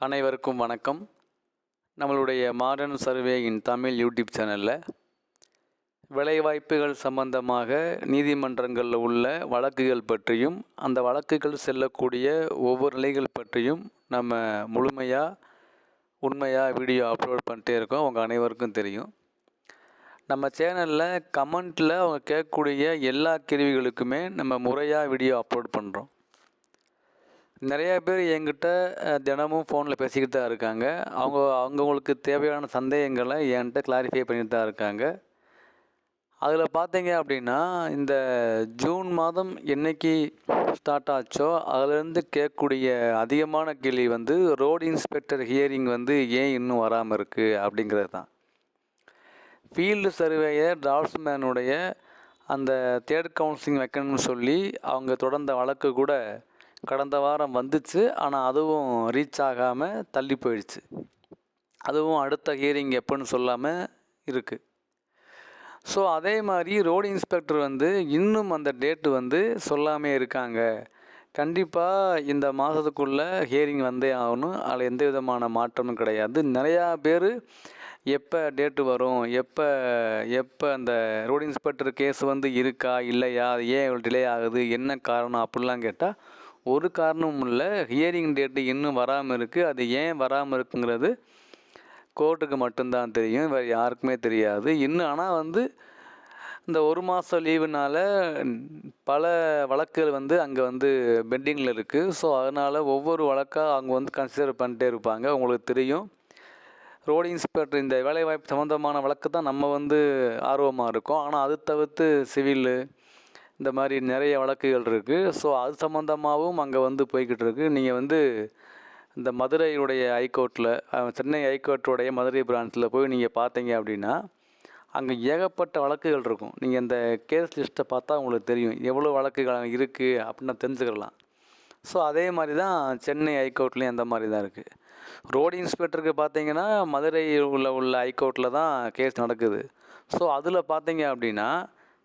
அனைவருக்கும் வணக்கம். நம்மளுடைய modern survey in Tamil YouTube சேனலில் விலைவாய்ப்புகள் சம்பந்தமாக நீதிமன்றங்களில் உள்ள வழக்குகள் பற்றியும் அந்த வழக்குகள் செல்லக்கூடிய ஒவ்வொரு நிலைகள் பற்றியும் நம்ம முழுமையாக உண்மையாக வீடியோ அப்லோட் பண்ணிட்டே இருக்கோம். உங்கள் அனைவருக்கும் தெரியும். நம்ம சேனலில் கமெண்ட்டில் அவங்க கேட்கக்கூடிய எல்லா கேள்விகளுக்குமே நம்ம முறையாக வீடியோ அப்லோட் பண்ணுறோம் நிறையா பேர் என்கிட்ட தினமும் ஃபோனில் பேசிக்கிட்டு தான் இருக்காங்க. அவங்க அவங்கவுங்களுக்கு தேவையான சந்தேகங்களை என்கிட்ட கிளாரிஃபை பண்ணிட்டு தான் இருக்காங்க. அதில் பார்த்தீங்க அப்படின்னா இந்த ஜூன் மாதம் என்னைக்கு ஸ்டார்ட் ஆச்சோ அதுலேருந்து கேட்கக்கூடிய அதிகமான கேள்வி வந்து ரோடு இன்ஸ்பெக்டர் ஹியரிங் வந்து ஏன் இன்னும் வராமல் இருக்குது அப்படிங்கிறது தான். ஃபீல்டு சர்வேயர் டால்ஸ்மேனுடைய அந்த தேர்ட் கவுன்சிலிங் வைக்கணும்னு சொல்லி அவங்க தொடர்ந்த வழக்கு கூட கடந்த வாரம் வந்துச்சு. ஆனால் அதுவும் ரீச் ஆகாமல் தள்ளி போயிடுச்சு. அதுவும் அடுத்த ஹியரிங் எப்போன்னு சொல்லாமல் இருக்குது ஸோ அதே மாதிரி ரோடு இன்ஸ்பெக்டர் வந்து இன்னும் அந்த டேட்டு வந்து சொல்லாமே இருக்காங்க. கண்டிப்பாக இந்த மாதத்துக்குள்ளே ஹியரிங் வந்தே ஆகணும். அதில் எந்த விதமான மாற்றமும் கிடையாது. நிறையா பேர் எப்போ டேட்டு வரும்? எப்போ எப்போ அந்த ரோடு இன்ஸ்பெக்டர் கேஸ் வந்து இருக்கா? இல்லையா? அது ஏன் இவ்வளோ டிலே ஆகுது? என்ன காரணம்? அப்படிலாம் கேட்டால் ஒரு காரணமும் இல்லை. ஹியரிங் டேட்டு இன்னும் வராமல் இருக்குது அது ஏன் வராமல் இருக்குங்கிறது கோர்ட்டுக்கு மட்டும்தான் தெரியும். வேறு யாருக்குமே தெரியாது. இன்னும் ஆனால் வந்து இந்த ஒரு மாதம் லீவுனால் பல வழக்குகள் வந்து அங்கே வந்து பெண்டிங்கில் இருக்குது ஸோ அதனால் ஒவ்வொரு வழக்காக அவங்க வந்து கன்சிடர் பண்ணிட்டே இருப்பாங்க. உங்களுக்கு தெரியும். ரோடு இன்ஸ்பெக்டர் இந்த வேலைவாய்ப்பு சம்மந்தமான வழக்கு தான் நம்ம வந்து ஆர்வமாக இருக்கோம். ஆனால் அது தவிர்த்து சிவிலு இந்த மாதிரி நிறைய வழக்குகள் இருக்குது ஸோ அது சம்மந்தமாகவும் அங்கே வந்து போய்கிட்டு இருக்கு. நீங்கள் வந்து இந்த மதுரையுடைய ஹைகோர்ட்டில் சென்னை ஹைகோர்ட்டுடைய மதுரை பிரான்ச்சில் போய் நீங்கள் பார்த்தீங்க அப்படின்னா அங்கே ஏகப்பட்ட வழக்குகள் இருக்கும். நீங்கள் இந்த கேஸ் லிஸ்ட்டை பார்த்தா உங்களுக்கு தெரியும். எவ்வளோ வழக்குகள் அங்கே இருக்குது அப்படின்னு தெரிஞ்சுக்கலாம். ஸோ அதே மாதிரி தான் சென்னை ஹைகோர்ட்லேயும் அந்த மாதிரி தான் இருக்குது ரோடு இன்ஸ்பெக்டருக்கு பார்த்தீங்கன்னா மதுரை உள்ள உள்ள ஹைகோர்ட்டில் தான் கேஸ் நடக்குது. ஸோ அதில் பார்த்தீங்க அப்படின்னா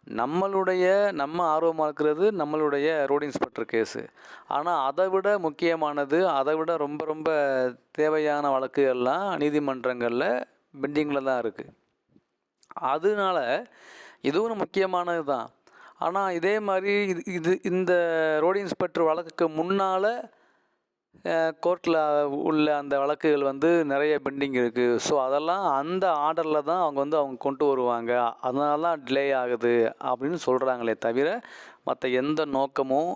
நம்மளுடைய நம்ம ஆர்வமாக இருக்கிறது நம்மளுடைய ரோடு இன்ஸ்பெக்டர் கேஸு. ஆனால் அதை விட முக்கியமானது அதை விட ரொம்ப ரொம்ப தேவையான வழக்குகள்லாம் நீதிமன்றங்களில் பெண்டிங்கில் தான் இருக்குது அதனால இதுவும் முக்கியமானது தான். ஆனால் இதே மாதிரி இது இது இந்த ரோடு இன்ஸ்பெக்டர் வழக்குக்கு முன்னால் கோர்ட்டில் உள்ள அந்த வழக்குகள் வந்து நிறைய பெண்டிங் இருக்குது ஸோ அதெல்லாம் அந்த ஆர்டரில் தான் அவங்க வந்து அவங்க கொண்டு வருவாங்க. அதனால தான் டிலே ஆகுது அப்படின்னு சொல்கிறாங்களே தவிர மற்ற எந்த நோக்கமும்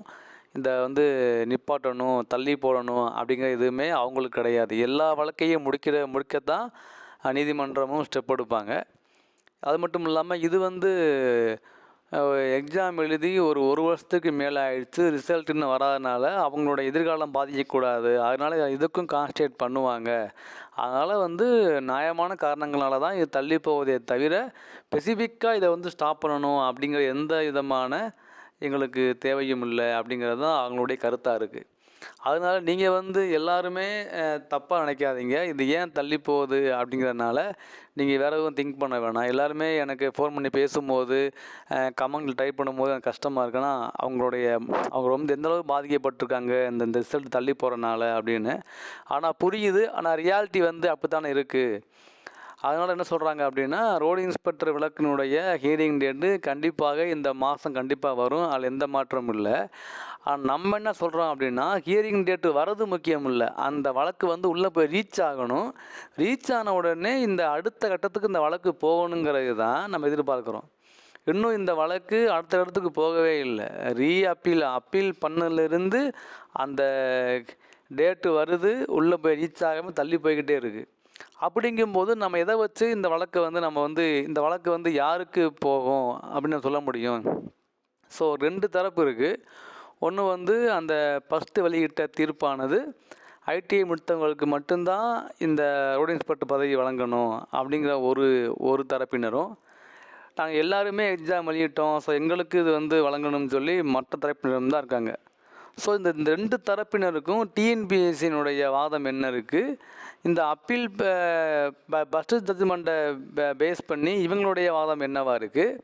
இந்த வந்து நிப்பாட்டணும் தள்ளி போடணும் அப்படிங்கிற எதுவுமே அவங்களுக்கு கிடையாது. எல்லா வழக்கையும் முடிக்கிற முடிக்கத்தான் நீதிமன்றமும் ஸ்டெப் எடுப்பாங்க. அது மட்டும் இல்லாமல் இது வந்து எக்ஸாம் எழுதி ஒரு ஒரு வருஷத்துக்கு மேலே ஆயிடுச்சு. ரிசல்ட் இன்னும் வராதனால அவங்களோட எதிர்காலம் பாதிக்கக்கூடாது. அதனால் இதுக்கும் கான்சன்ட்ரேட் பண்ணுவாங்க. அதனால் வந்து நியாயமான காரணங்களால தான் இது தள்ளி போவதே தவிர ஸ்பெசிஃபிக்காக இதை வந்து ஸ்டாப் பண்ணணும் அப்படிங்கிற எந்த விதமான எங்களுக்கு தேவையும் இல்லை அப்படிங்கிறது தான் அவங்களுடைய கருத்தாக இருக்குது அதனால் நீங்கள் வந்து எல்லாருமே தப்பாக நினைக்காதீங்க. இது ஏன் தள்ளி போகுது அப்படிங்கிறதுனால நீங்கள் வேறு எதுவும் திங்க் பண்ண வேணாம். எல்லாருமே எனக்கு ஃபோன் பண்ணி பேசும்போது கமெண்டில் டைப் பண்ணும்போது எனக்கு கஷ்டமாக இருக்குன்னா அவங்களுடைய அவங்க ரொம்ப எந்தளவு பாதிக்கப்பட்டிருக்காங்க இந்த இந்த ரிசல்ட் தள்ளி போகிறனால அப்படின்னு. ஆனால் புரியுது. ஆனால் ரியாலிட்டி வந்து அப்படி தானே இருக்குது அதனால் என்ன சொல்கிறாங்க அப்படின்னா ரோடு இன்ஸ்பெக்டர் விளக்கினுடைய ஹியரிங் டேட்டு கண்டிப்பாக இந்த மாதம் கண்டிப்பாக வரும். அதில் எந்த மாற்றமும் இல்லை. நம்ம என்ன சொல்கிறோம் அப்படின்னா ஹியரிங் டேட்டு வரது முக்கியம் இல்லை. அந்த வழக்கு வந்து உள்ளே போய் ரீச் ஆகணும். ரீச் ஆன உடனே இந்த அடுத்த கட்டத்துக்கு இந்த வழக்கு போகணுங்கிறது தான் நம்ம எதிர்பார்க்குறோம். இன்னும் இந்த வழக்கு அடுத்த இடத்துக்கு போகவே இல்லை. ரீ அப்பீல் அப்பீல் பண்ணலேருந்து அந்த டேட்டு வருது. உள்ளே போய் ரீச் ஆகாமல் தள்ளி போய்கிட்டே இருக்குது அப்படிங்கும்போது நம்ம எதை வச்சு இந்த வழக்கை வந்து நம்ம வந்து இந்த வழக்கு வந்து யாருக்கு போகும் அப்படின்னு சொல்ல முடியும்? ஸோ ரெண்டு தரப்பு இருக்குது ஒன்று வந்து அந்த ஃபஸ்ட்டு வெளியிட்ட தீர்ப்பானது ஐடிஐ முடித்தவங்களுக்கு மட்டும்தான் இந்த ரோடு இன்ஸ்பெக்டர் பதவி வழங்கணும் அப்படிங்கிற ஒரு ஒரு தரப்பினரும். நாங்கள் எல்லாருமே எக்ஸாம் வெளியிட்டோம். ஸோ எங்களுக்கு இது வந்து வழங்கணும்னு சொல்லி மற்ற தரப்பினரும் தான் இருக்காங்க. ஸோ இந்த இந்த ரெண்டு தரப்பினருக்கும் டிஎன்பிஎஸ்சியினுடைய வாதம் என்ன இருக்குது இந்த அப்பீல் பஸ்டர் ஜட்ஜ்மெண்ட்டை பேஸ் பண்ணி இவங்களுடைய வாதம் என்னவா இருக்குது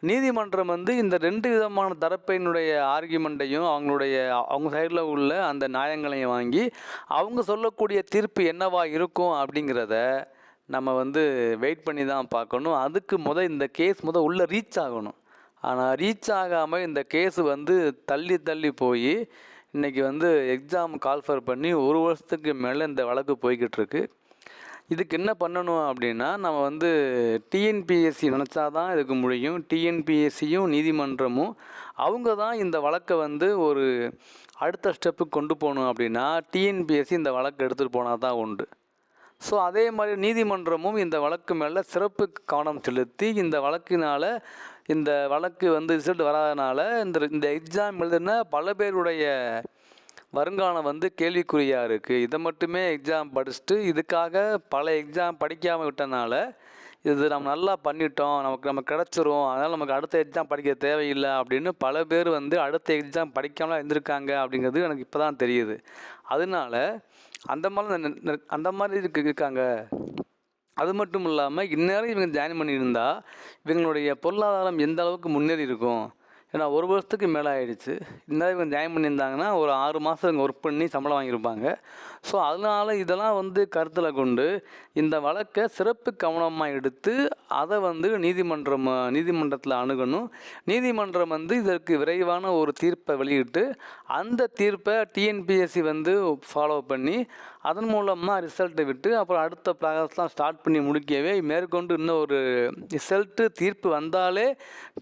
நீதிமன்றம் வந்து இந்த ரெண்டு விதமான தரப்பினுடைய ஆர்கியூமெண்ட்டையும் அவங்களுடைய அவங்க சைடில் உள்ள அந்த நியாயங்களையும் வாங்கி அவங்க சொல்லக்கூடிய தீர்ப்பு என்னவா இருக்கும் அப்படிங்கிறத நம்ம வந்து வெயிட் பண்ணி தான் பார்க்கணும். அதுக்கு முத இந்த கேஸ் முத உள்ளே ரீச் ஆகணும். ஆனால் ரீச் ஆகாமல் இந்த கேஸ் வந்து தள்ளி தள்ளி போய் இன்றைக்கி வந்து எக்ஸாம் கால்ஃபர் பண்ணி ஒரு வருஷத்துக்கு மேலே இந்த வழக்கு போய்கிட்டு இருக்கு இதுக்கு என்ன பண்ணணும் அப்படின்னா நம்ம வந்து டிஎன்பிஎஸ்சி நினச்சா தான் இதுக்கு முடியும். டிஎன்பிஎஸ்சியும் நீதிமன்றமும் அவங்க தான் இந்த வழக்கை வந்து ஒரு அடுத்த ஸ்டெப்புக்கு கொண்டு போகணும் அப்படின்னா டிஎன்பிஎஸ்சி இந்த வழக்கு எடுத்துகிட்டு போனால் தான் உண்டு. ஸோ அதே மாதிரி நீதிமன்றமும் இந்த வழக்கு மேலே சிறப்பு கவனம் செலுத்தி இந்த வழக்கினால் இந்த வழக்கு வந்து ரிசல்ட் வராதனால இந்த இந்த எக்ஸாம் எழுதுன பல பேருடைய வருங்காலம் வந்து கேள்விக்குறியாக இருக்குது இதை மட்டுமே எக்ஸாம் படிச்சுட்டு இதுக்காக பல எக்ஸாம் படிக்காமல் விட்டனால இது நம்ம நல்லா பண்ணிட்டோம். நமக்கு நமக்கு கிடச்சிரும். அதனால் நமக்கு அடுத்த எக்ஸாம் படிக்க தேவையில்லை அப்படின்னு பல பேர் வந்து அடுத்த எக்ஸாம் படிக்காமலாம் இருந்திருக்காங்க அப்படிங்கிறது எனக்கு இப்போ தான் தெரியுது. அதனால அந்த மாதிரி அந்த மாதிரி இருக்கு இருக்காங்க. அது மட்டும் இல்லாமல் இந்நேரம் இவங்க ஜாயின் பண்ணியிருந்தா இவங்களுடைய பொருளாதாரம் எந்த அளவுக்கு முன்னேறி இருக்கும் ஏன்னா ஒரு வருஷத்துக்கு மேலே ஆயிடுச்சு. இந்த இவங்க ஜாயின் பண்ணியிருந்தாங்கன்னா ஒரு ஆறு மாதம் இவங்க ஒர்க் பண்ணி சம்பளம் வாங்கியிருப்பாங்க. ஸோ அதனால இதெல்லாம் வந்து கருத்தில் கொண்டு இந்த வழக்கை சிறப்பு கவனமாக எடுத்து அதை வந்து நீதிமன்றம் நீதிமன்றத்தில் அணுகணும். நீதிமன்றம் வந்து இதற்கு விரைவான ஒரு தீர்ப்பை வெளியிட்டு அந்த தீர்ப்பை டிஎன்பிஎஸ்சி வந்து ஃபாலோ பண்ணி அதன் மூலமாக ரிசல்ட்டை விட்டு அப்புறம் அடுத்த ப்ராசஸ்லாம் ஸ்டார்ட் பண்ணி முடிக்கவே மேற்கொண்டு இன்னும் ஒரு ரிசல்ட்டு தீர்ப்பு வந்தாலே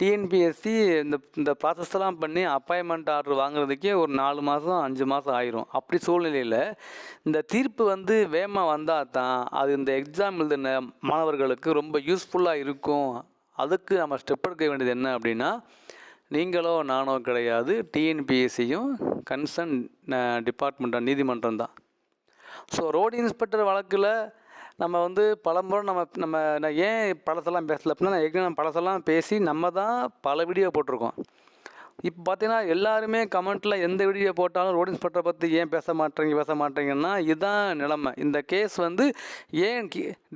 டிஎன்பிஎஸ்சி இந்த இந்த ப்ராசஸ்லாம் பண்ணி அப்பாயின்மெண்ட் ஆர்டர் வாங்குறதுக்கே ஒரு நாலு மாதம் அஞ்சு மாதம் ஆயிரும். அப்படி சூழ்நிலையில் இந்த தீர்ப்பு வந்து வேகமாக வந்தால் தான் அது இந்த எக்ஸாம் எழுதின மாணவர்களுக்கு ரொம்ப யூஸ்ஃபுல்லாக இருக்கும். அதுக்கு நம்ம ஸ்டெப் எடுக்க வேண்டியது என்ன அப்படின்னா நீங்களோ நானோ கிடையாது டிஎன்பிஎஸ்சியும் கன்சர்ன் டிபார்ட்மெண்ட்டாக நீதிமன்றம் தான். ஸோ ரோடு இன்ஸ்பெக்டர் வழக்கில் நம்ம வந்து பலமுறை நம்ம நம்ம நான் ஏன் பழசெல்லாம் பேசல அப்படின்னா நான் ஏற்கனவே நம்ம பழசெல்லாம் பேசி நம்ம தான் பல வீடியோ போட்டிருக்கோம். இப்போ பார்த்தீங்கன்னா எல்லாருமே கமெண்ட்டில் எந்த வீடியோ போட்டாலும் ரோடு இன்ஸ்பெக்டரை பற்றி ஏன் பேச மாட்டேறீங்க பேச மாட்டேங்கன்னா இதுதான் நிலைமை. இந்த கேஸ் வந்து ஏன்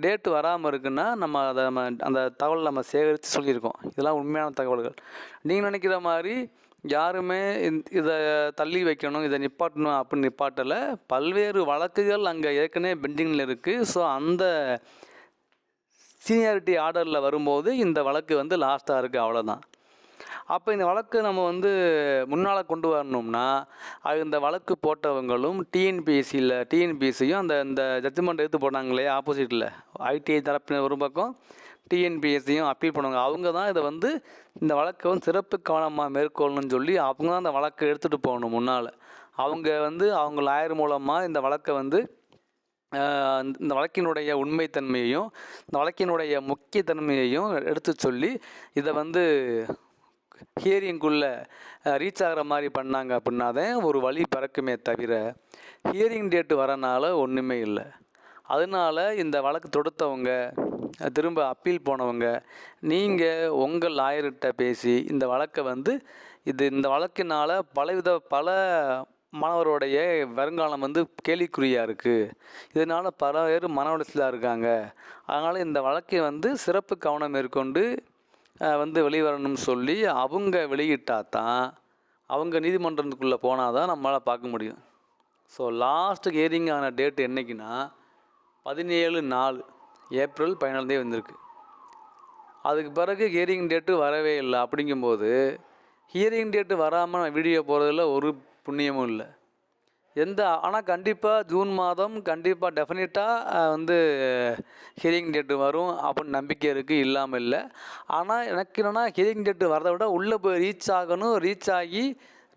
டேட்டு வராமல் இருக்குன்னா நம்ம அதை நம்ம அந்த தகவல் நம்ம சேகரித்து சொல்லியிருக்கோம். இதெல்லாம் உண்மையான தகவல்கள். நீங்கள் நினைக்கிற மாதிரி யாருமே இதை தள்ளி வைக்கணும் இதை நிப்பாட்டணும் அப்படின்னு நிப்பாட்டலை. பல்வேறு வழக்குகள் அங்கே ஏற்கனவே பெண்டிங்கில் இருக்குது ஸோ அந்த சீனியாரிட்டி ஆர்டரில் வரும்போது இந்த வழக்கு வந்து லாஸ்ட்டாக இருக்குது அவ்வளோதான் அப்போ இந்த வழக்கு நம்ம வந்து முன்னால் கொண்டு வரணும்னா அது இந்த வழக்கு போட்டவங்களும் டிஎன்பிஎஸ்சியில் டிஎன்பிஎஸ்சியும் அந்த இந்த ஜட்ஜ்மெண்ட் எடுத்து போட்டாங்களே ஆப்போசிட்டில் ஐடிஐ தரப்பினர் ஒரு பக்கம் டிஎன்பிஎஸ்சியும் அப்பீல் பண்ணுவாங்க. அவங்க தான் இதை வந்து இந்த வழக்கை வந்து சிறப்பு கவனமாக மேற்கொள்ளணும்னு சொல்லி அவங்க தான் அந்த வழக்கை எடுத்துகிட்டு போகணும் முன்னால். அவங்க வந்து அவங்க லாயர் மூலமாக இந்த வழக்கை வந்து இந்த- வழக்கினுடைய உண்மைத்தன்மையையும் இந்த வழக்கினுடைய முக்கியத்தன்மையையும் எடுத்து சொல்லி இதை வந்து ஹியரிங்குள்ளே ரீச் ஆகிற மாதிரி பண்ணாங்க அப்படின்னா தான் ஒரு வழி பிறக்குமே தவிர ஹியரிங் டேட்டு வரனால ஒன்றுமே இல்லை. அதனால இந்த வழக்கு தொடுத்தவங்க திரும்ப அப்பீல் போனவங்க நீங்கள் உங்கள் லாயர்கிட்ட பேசி இந்த வழக்கை வந்து இது இந்த வழக்கினால் பலவித பல மாணவருடைய வருங்காலம் வந்து கேள்விக்குறியாக இருக்குது இதனால் பல பேர் மன உளைச்சலாக இருக்காங்க. அதனால் இந்த வழக்கை வந்து சிறப்பு கவனம் மேற்கொண்டு வந்து வெளிவரணும்னு சொல்லி அவங்க வெளியிட்டால் தான் அவங்க நீதிமன்றத்துக்குள்ளே போனால் தான் நம்மளால் பார்க்க முடியும். ஸோ லாஸ்ட் ஹியரிங் ஆன டேட் என்னைக்குன்னா பதினேழு நாலு. ஏப்ரல் பதினாலுதே வந்திருக்கு. அதுக்கு பிறகு ஹியரிங் டேட்டு வரவே இல்லை. அப்படிங்கும்போது ஹியரிங் டேட்டு வராமல் வீடியோ போகிறதுல ஒரு புண்ணியமும் இல்லை. எந்த ஆனால் கண்டிப்பாக ஜூன் மாதம் கண்டிப்பாக டெஃபினட்டாக வந்து ஹியரிங் டேட்டு வரும் அப்படின்னு நம்பிக்கை இருக்குது இல்லாமல் இல்லை. ஆனால் எனக்கு என்னென்னா ஹியரிங் டேட்டு வரதை விட உள்ளே போய் ரீச் ஆகணும். ரீச் ஆகி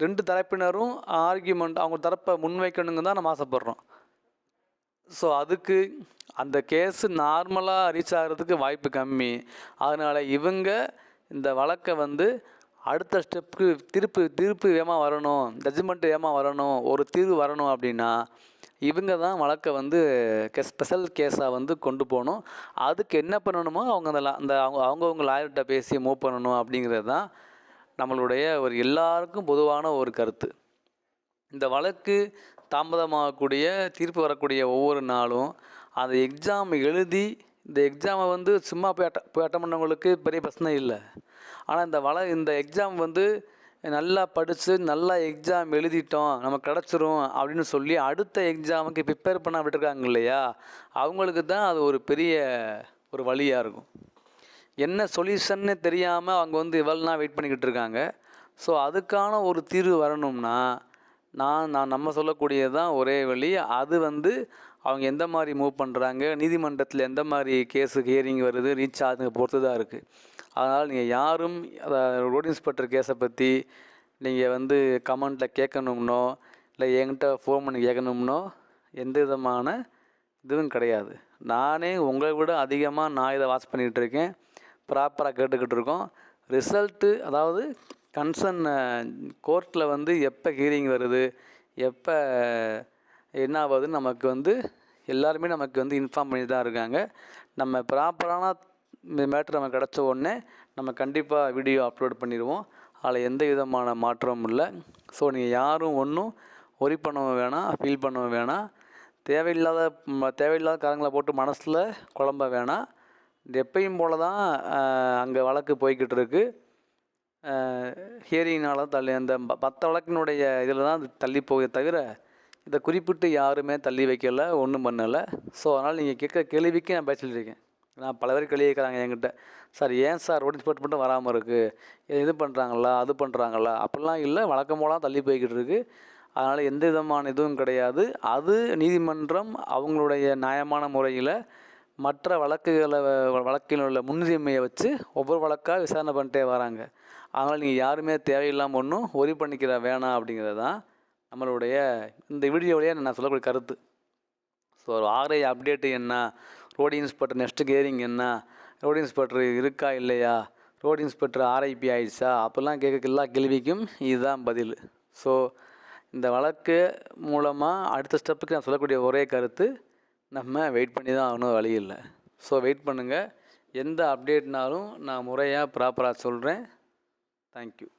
ரெண்டு தரப்பினரும் ஆர்கியூமெண்ட் அவங்க தரப்பை முன்வைக்கணுங்க தான் நம்ம ஆசைப்பட்றோம். ஸோ அதுக்கு அந்த கேஸு நார்மலாக ரீச் ஆகிறதுக்கு வாய்ப்பு கம்மி. அதனால் இவங்க இந்த வழக்கை வந்து அடுத்த ஸ்டெப்புக்கு திருப்பு திருப்பு ஏமா வரணும் ஜட்ஜ்மெண்ட் ஏமா வரணும் ஒரு தீர்வு வரணும் அப்படின்னா இவங்க தான் வழக்கை வந்து கே ஸ்பெஷல் கேஸாக வந்து கொண்டு போகணும். அதுக்கு என்ன பண்ணணுமோ அவங்க அந்த அந்த அவங்க அவங்கவுங்க லாயர்கிட்ட பேசி மூவ் பண்ணணும் அப்படிங்கிறது தான் நம்மளுடைய ஒரு எல்லாருக்கும் பொதுவான ஒரு கருத்து. இந்த வழக்கு தாமதமாகக்கூடிய தீர்ப்பு வரக்கூடிய ஒவ்வொரு நாளும் அந்த எக்ஸாம் எழுதி இந்த எக்ஸாமை வந்து சும்மா போய் அட்ட போய் அட்டன் பண்ணவங்களுக்கு பெரிய பிரச்சனை இல்லை. ஆனால் இந்த வள இந்த எக்ஸாம் வந்து நல்லா படித்து நல்லா எக்ஸாம் எழுதிட்டோம் நம்ம கிடச்சிரும் அப்படின்னு சொல்லி அடுத்த எக்ஸாமுக்கு ப்ரிப்பேர் பண்ண விட்டுருக்காங்க இல்லையா? அவங்களுக்கு தான் அது ஒரு பெரிய ஒரு வழியாக இருக்கும். என்ன சொல்யூஷன்னு தெரியாமல் அவங்க வந்து இவ்வளோ நாள் வெயிட் பண்ணிக்கிட்டு இருக்காங்க. ஸோ அதுக்கான ஒரு தீர்வு வரணும்னா நான் நான் நம்ம சொல்லக்கூடியது தான் ஒரே வழி. அது வந்து அவங்க எந்த மாதிரி மூவ் பண்ணுறாங்க நீதிமன்றத்தில் எந்த மாதிரி கேஸு ஹியரிங் வருது ரீச் ஆகுதுங்க பொறுத்து தான் இருக்குது அதனால் நீங்கள் யாரும் ரோட் இன்ஸ்பெக்டர் கேஸை பற்றி நீங்கள் வந்து கமெண்ட்டில் கேட்கணும்னோ இல்லை என்கிட்ட ஃபோன் பண்ணி கேட்கணும்னோ எந்த விதமான இதுவும் கிடையாது. நானே உங்களை விட அதிகமாக நான் இதை வாட்ச் பண்ணிகிட்ருக்கேன் ப்ராப்பராக கேட்டுக்கிட்டு இருக்கோம். ரிசல்ட்டு அதாவது கன்சர்ன் கோர்ட்டில் வந்து எப்போ ஹியரிங் வருது எப்போ என்ன ஆகுதுன்னு நமக்கு வந்து எல்லாருமே நமக்கு வந்து இன்ஃபார்ம் பண்ணி தான் இருக்காங்க. நம்ம ப்ராப்பரான மேட்ரு நமக்கு கிடச்ச உடனே நம்ம கண்டிப்பாக வீடியோ அப்லோட் பண்ணிடுவோம். அதில் எந்த விதமான மாற்றமும் இல்லை. ஸோ நீங்கள் யாரும் ஒன்றும் ஒரி பண்ணவும் வேணாம் ஃபீல் பண்ணவும் வேணாம். தேவையில்லாத தேவையில்லாத காரங்களை போட்டு மனசில் குழம்ப வேணாம். எப்பையும் போல தான் அங்கே வழக்கு போய்கிட்டு இருக்குது ஹியரிங்னால தள்ளி அந்த பத்து வழக்கினுடைய இதில் தான் தள்ளி போகுதே தவிர இதை குறிப்பிட்டு யாருமே தள்ளி வைக்கல ஒன்றும் பண்ணலை. ஸோ அதனால் நீங்கள் கேட்குற கேள்விக்கு நான் பதில் சொல்லியிருக்கேன். நான் பல பேர் கேள்வி கேட்குறாங்க என்கிட்ட. சார் ஏன் சார் ரோட் இன்ஸ்பெக்ட் மட்டும் வராமல் இருக்குது இது பண்ணுறாங்களா அது பண்ணுறாங்களா அப்படிலாம் இல்லை. வழக்கம் போலாம் தள்ளி போய்கிட்டு இருக்குது அதனால் எந்த விதமான இதுவும் கிடையாது. அது நீதிமன்றம் அவங்களுடைய நியாயமான முறையில் மற்ற வழக்குகளை வ- வழக்கில் உள்ள முன்னுரிமையை வச்சு ஒவ்வொரு வழக்காக விசாரணை பண்ணிட்டே வராங்க. அதனால் நீங்கள் யாருமே தேவையில்லாமல் ஒன்றும் ஒரி பண்ணிக்கிற வேணாம் அப்படிங்கிறது தான் நம்மளுடைய இந்த வீடியோவிலேயே நான் சொல்லக்கூடிய கருத்து. ஸோ ஒரு ஆர்ஐ அப்டேட்டு என்ன? ரோடு இன்ஸ்பெக்டர் நெக்ஸ்ட் கேரிங் என்ன? ரோடு இன்ஸ்பெக்டர் இருக்கா இல்லையா? ரோடு இன்ஸ்பெக்டர் ஆர்ஐபி ஆயிடுச்சா? அப்போல்லாம் கேட்க எல்லா கேள்விக்கும் இதுதான் பதில். ஸோ இந்த வழக்கு மூலமாக அடுத்த ஸ்டெப்புக்கு நான் சொல்லக்கூடிய ஒரே கருத்து நம்ம வெயிட் பண்ணி தான் ஆகணும் வழி இல்லை. ஸோ வெயிட் பண்ணுங்கள் எந்த அப்டேட்னாலும் நான் முறையாக ப்ராப்பராக சொல்கிறேன் தேங்க்யூ